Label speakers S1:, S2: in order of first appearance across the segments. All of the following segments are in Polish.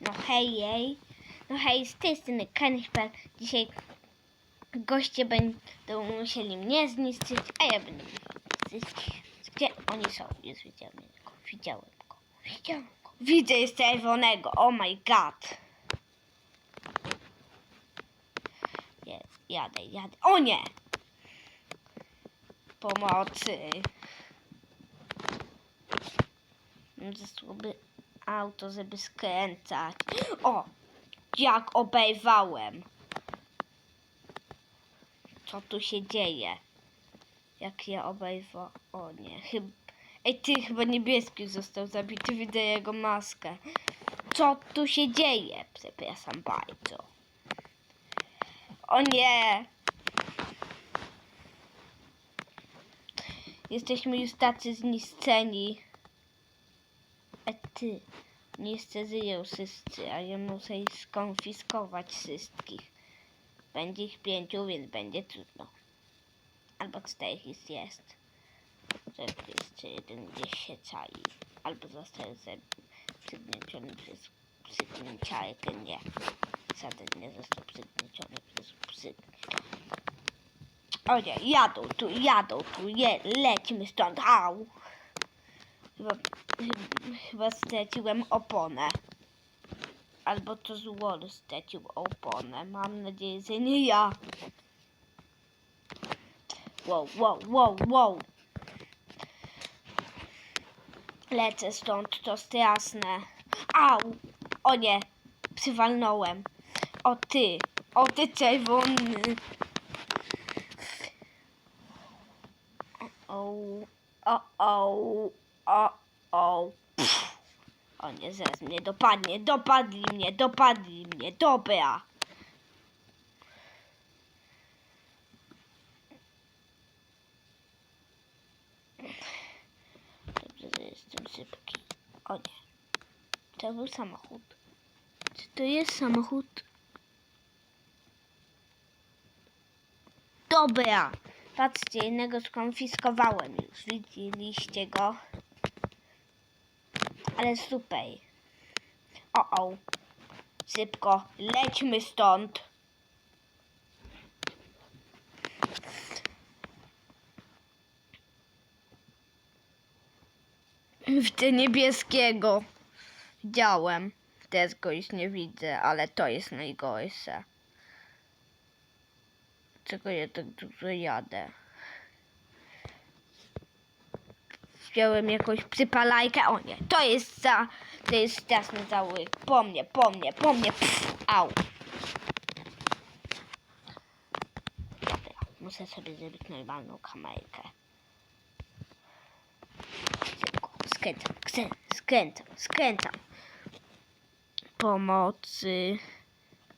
S1: No hej jej. No hej, z tej strony Kanifer. Dzisiaj goście będą musieli mnie zniszczyć, a ja będę zniszczyć. Gdzie oni są? Już widziałem go. Widziałem go. Widziałem go. Widzę jest czerwonego. Oh my god. Jest, jadę, jadę. O nie! Pomocy. Mam zasoby auto, żeby skręcać. O! Jak obejrzałem. Co tu się dzieje? Jak ja obejrzę... O nie, chyba... Ej, ty chyba niebieski został zabity, widzę jego maskę. Co tu się dzieje? Przepraszam bardzo. O nie! Jesteśmy już tacy zniszczeni. Ty, nie żyją wszyscy, a ja muszę ich skonfiskować wszystkich. Będzie ich pięciu, więc będzie trudno. Albo czterech już jest. Żeby jeszcze jeden gdzieś się czai. Albo został przygnieciony przez przygnieciarkę. Nie. Żaden nie został przygnieciony przez przygnieciarkę. O nie, jadą tu, jadą tu, je, lecimy stąd, au! Chyba, chyba- straciłem oponę. Albo to zło stracił oponę. Mam nadzieję, że nie ja. Wow, wow, wow, wow. Lecę stąd, to straszne. Au! O nie, przywalnąłem. O ty, o ty czerwony. O, o, o, o, o. Pff. O nie, zaraz mnie dopadnie, dopadli mnie, dopadli mnie, dobra. Dobrze, że jestem szybki. O nie. To był samochód. Czy to jest samochód? Dobra. Patrzcie, innego skonfiskowałem już. Widzieliście go. Ale super. O, o. Szybko. Lećmy stąd. Widzę niebieskiego. Widziałem. Teraz go już nie widzę, ale to jest najgorsze. Czego ja tak dużo jadę? Wziąłem jakąś przypalajkę. O nie, to jest za... To jest straszny załyk. Po mnie, po mnie, po mnie. Pff, au. Dobra, muszę sobie zrobić normalną kamerkę. Skręcam, skrę- skręcam, skręcam. Pomocy.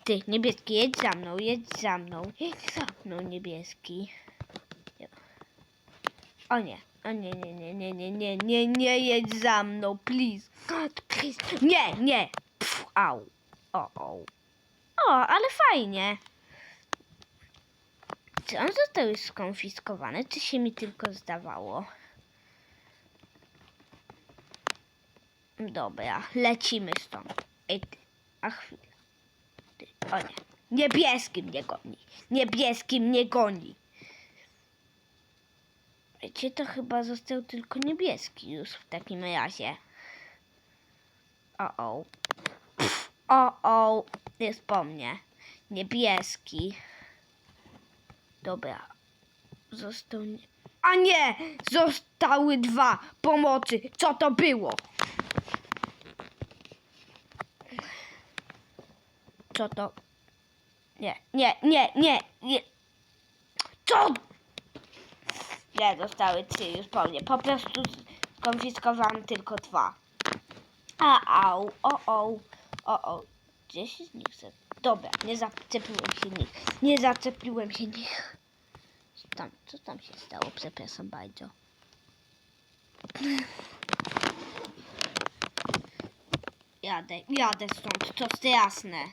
S1: Ty, niebieski, jedź za mną, jedź za mną, jedź za mną, niebieski. O nie, o nie, nie, nie, nie, nie, nie, nie, nie jedź za mną, please. God, please. Nie, nie. Pff, au. O, o. O, ale fajnie. Czy on został już skonfiskowany, czy się mi tylko zdawało? Dobra, lecimy stąd. Ej, ty, a chwilę. Ty, o nie. Niebieski mnie goni. Niebieski mnie goni. Wiecie, to chyba został tylko niebieski już w takim razie. O, o. O, o. Jest po mnie. Niebieski. Dobra. Został... Nie... A nie! Zostały dwa pomocy. Co to było? Co to? Nie, nie, nie, nie, nie. Co? Nie, zostały trzy już po mnie. Po prostu skonfiskowałam tylko dwa. A, au, o, o, o, o. Gdzie się z nich. Dobra, nie zaczepiłem się nich. Nie zaczepiłem się nich. Co tam, co tam się stało? Przepraszam bardzo. Jadę, jadę stąd, to jest jasne.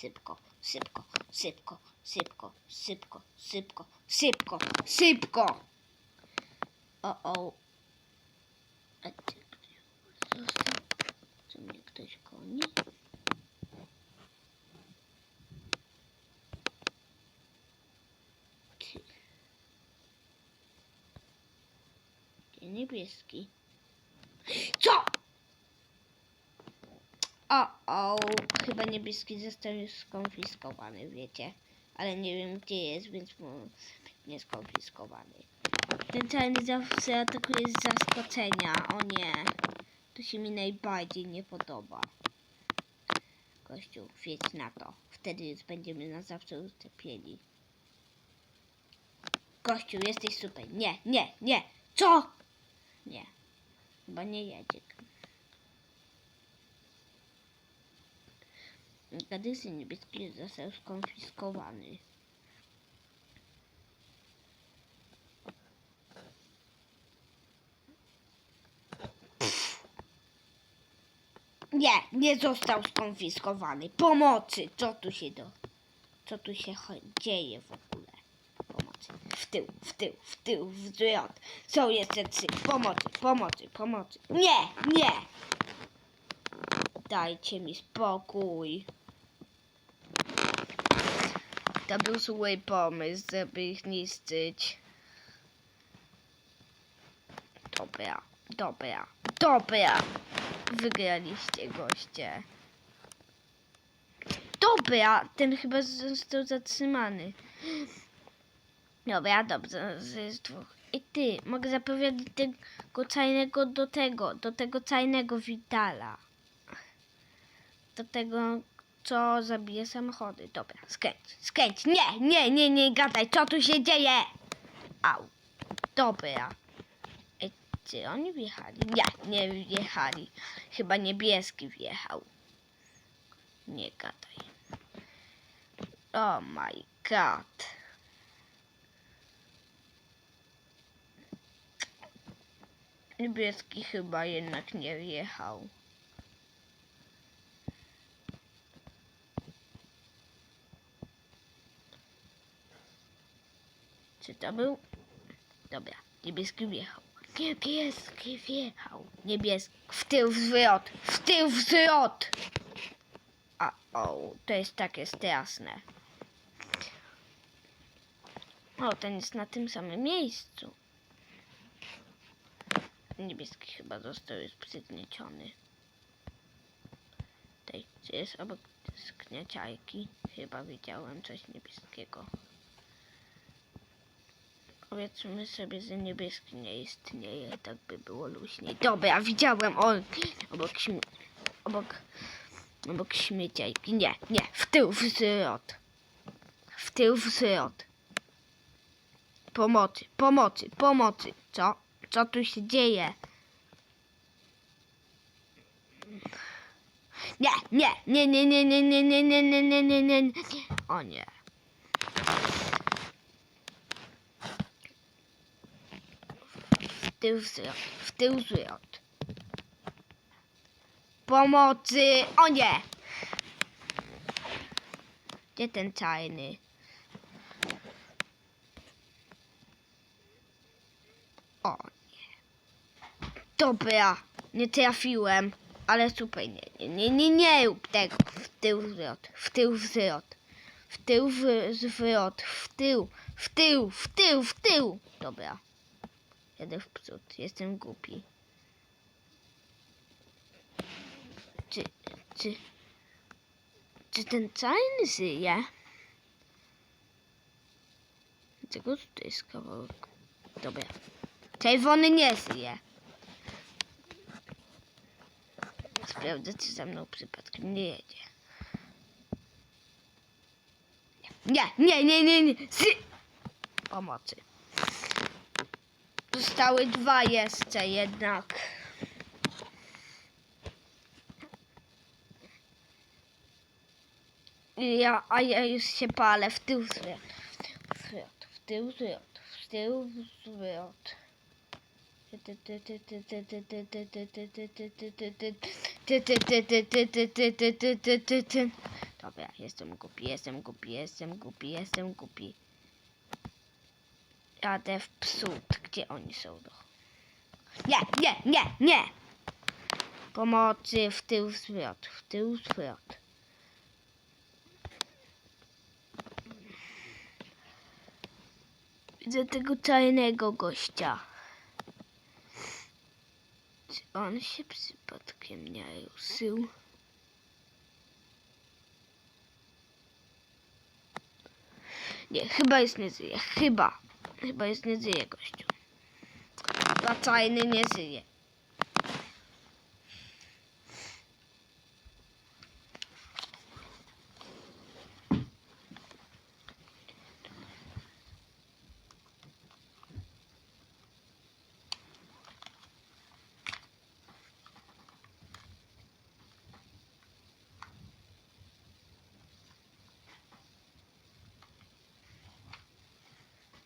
S1: Szybko, szybko, szybko, szybko, szybko, szybko, szybko, szybko! O, o. Co mnie ktoś goni? Niebieski. O, o, chyba niebieski został już skonfiskowany, wiecie. Ale nie wiem gdzie jest, więc nie skonfiskowany. Ten czarny zawsze atakuje z zaskoczenia. O nie. To się mi najbardziej nie podoba. Kościół, wiedź na to. Wtedy będziemy na zawsze uczepieni. Kościół, jesteś super. Nie, nie, nie. Co? Nie. Chyba nie jedzie. Gadysy niebieski został skonfiskowany. Nie, nie został skonfiskowany. Pomocy! Co tu się do... Co tu się dzieje w ogóle? Pomocy. W tył, w tył, w tył, w zlot. Są jeszcze trzy. Pomocy, pomocy, pomocy. Nie, nie! Dajcie mi spokój. To był zły pomysł, żeby ich niszczyć. Dobra, dobra, dobra. Wygraliście goście. Dobra, ten chyba został zatrzymany. Dobra, dobrze, jest dwóch. I ty, mogę zapowiedzieć tego czajnego do tego, do tego czajnego Witala. Do tego, co zabije samochody. Dobra, skręć, skręć. Nie, nie, nie, nie gadaj, co tu się dzieje? Au. Dobra. Ej, czy oni wjechali? Nie, nie wjechali. Chyba niebieski wjechał. Nie gadaj. Oh my god. Niebieski chyba jednak nie wjechał. Czy to był? Dobra, niebieski wjechał. Niebieski wjechał. Niebieski. W tył zwrot. W tył zwrot. A o, to jest takie straszne. O, ten jest na tym samym miejscu. Niebieski chyba został już przygnieciony. Tutaj, czy jest obok zgnieciajki? Chyba widziałem coś niebieskiego. Powiedzmy sobie, że niebieski nie istnieje, tak by było luźniej. Dobra, widziałem on obok, śmie- obok, obok śmieciajki. Nie, nie, w tył wzrot. W tył wzrot. Pomocy, pomocy, pomocy. Co? Co tu się dzieje? Nie, nie, nie, nie, nie, nie, nie, nie, nie, nie, nie, nie, nie. O nie. Tył wzrot, w tył wzrot. Pomocy! O nie! Gdzie ten czarny? O nie. Dobra, nie trafiłem. Ale super, nie, nie, nie, nie, nie rób tego. W tył zwrot, w tył zwrot. W tył w- zwrot, w tył, w tył, w tył, w tył. Dobra. Jadę w przód, jestem głupi. Czy, czy, czy ten czarny żyje? Czego tutaj jest kawałek? Dobra. Czerwony nie żyje. Sprawdzę, czy za mną przypadkiem nie jedzie. Nie, nie, nie, nie, nie. Zy! Pomocy. Zostały dwa jeszcze jednak. Ja, a ja już się palę w tył zwrot. Zwrot, w tył zwrot, w tył zwrot. Dobra, jestem głupi, jestem głupi, jestem głupi, jestem głupi. Jadę w psut. Gdzie oni są? No. Nie, nie, nie, nie! Pomocy w tył zwrot, w tył zwrot. Widzę tego czarnego gościa. Czy on się przypadkiem nie ruszył? Nie, chyba jest nie żyje. Chyba. Chyba jest nie żyje gościu. Chyba czarny nie żyje.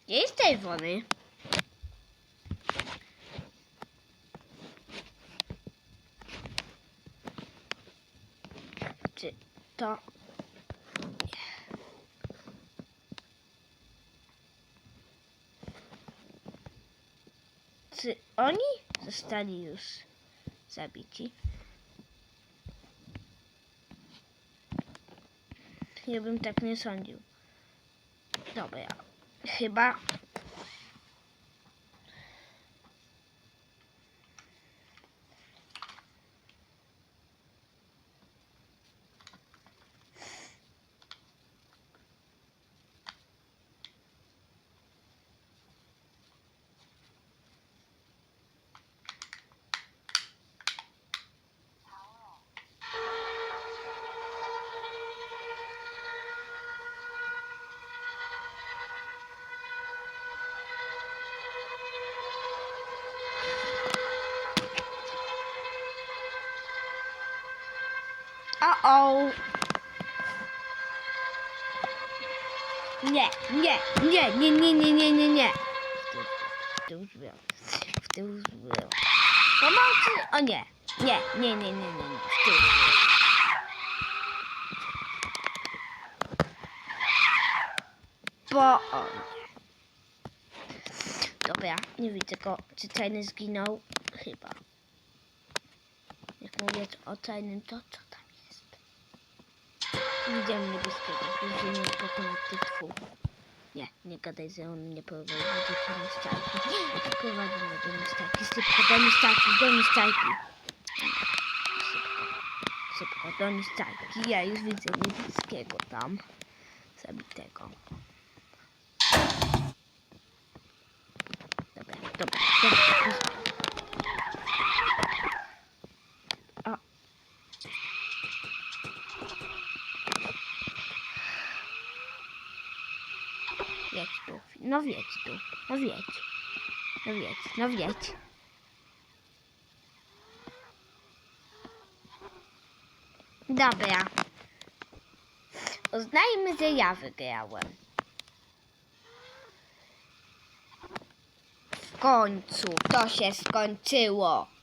S1: Gdzie jest czerwony? Czy to... Czy oni zostali już zabici? Ja bym tak nie sądził. Dobra, 黑八。Nie, nie, nie, nie, nie, nie, nie, nie, nie. W tył zwrot. W tył zwrot. Pomocy! O nie. Nie, nie, nie, nie, nie, nie. W tył zwrot. Bo... O nie. Dobra, nie widzę go. Czy czajny zginął? Chyba. Jak mówię o czajnym, to co? Widziałem niebieskiego. Tych dwóch. Nie, nie gadaj, że on mnie prowadzi do niszczajki. Prowadzi mnie do niszczajki. Szybko, do niszczajki, do niszczajki. Szybko, szybko, do niszczajki. Ja już widzę niebieskiego tam. Zabitego. Dobra, dobra, dobra. O. Tu. No wiedź tu. No wiedź. No wiedź, no wiedź. Dobra. Uznajmy, że ja wygrałem. W końcu to się skończyło.